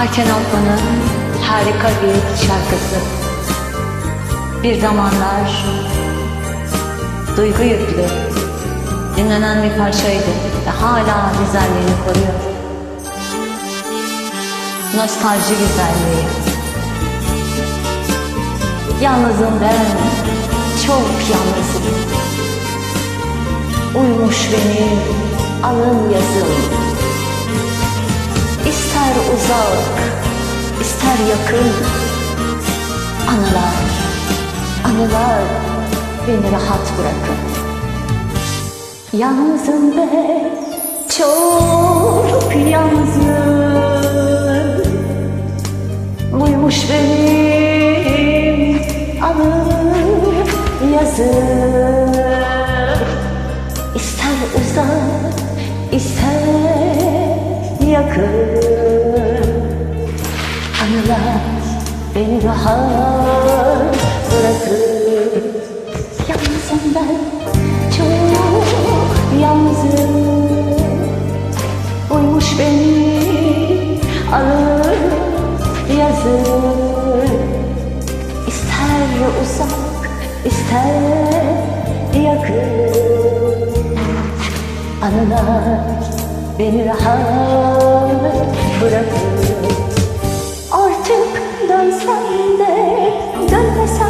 Ayten Alpan'ın harika bir şarkısı. Bir zamanlar duygu yüklü, dinlenen bir parçaydı ve hala güzelliğini koruyor. Nostalji güzelliği. Yalnızım ben, çok yalnızım. Uyumuş benim alın yazım. Uzak, ister yakın. Anılar, anılar beni rahat bırakın. Yalnızım ben, çok yalnızım. Buymuş benim alın yazım. İster uzak, ister yakın beni rahat bırakır. Yalnızım ben, çok yalnızım. Uymuş beni alır yazır İster uzak, ister yakın. Anılar beni rahat bırakır Artık dönsem de dönmesem de Ne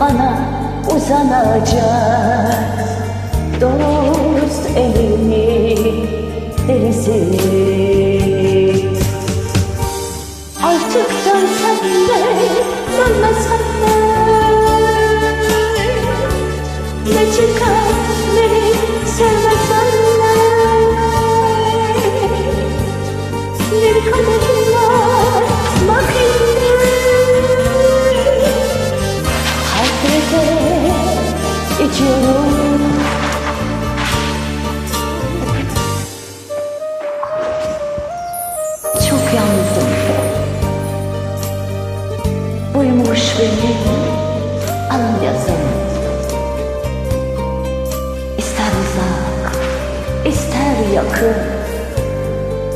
bana uzanacak. Dost elini derisi. Artık dönsem de dönmesem de. Ne çıkar beni sevmesen de. Bir kadehim içiyorum Çok yalnızım. Buymuş benim alın yazım İster uzak, ister yakın.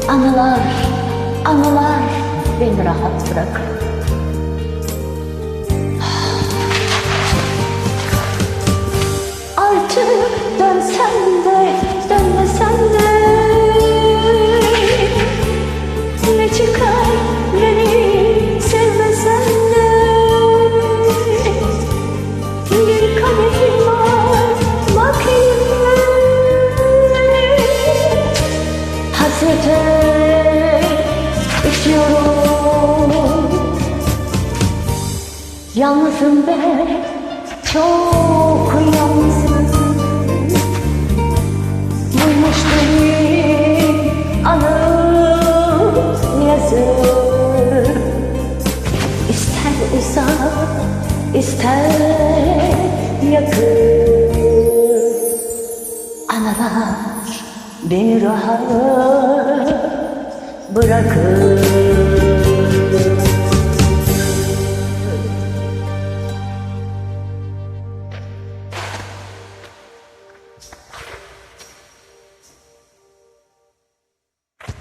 Anılar, anılar beni rahat bırakın Yalnızım ben, çok yalnızım Buymuş benim anım yazır İster uzak, ister yakın Analar beni rahat bırakır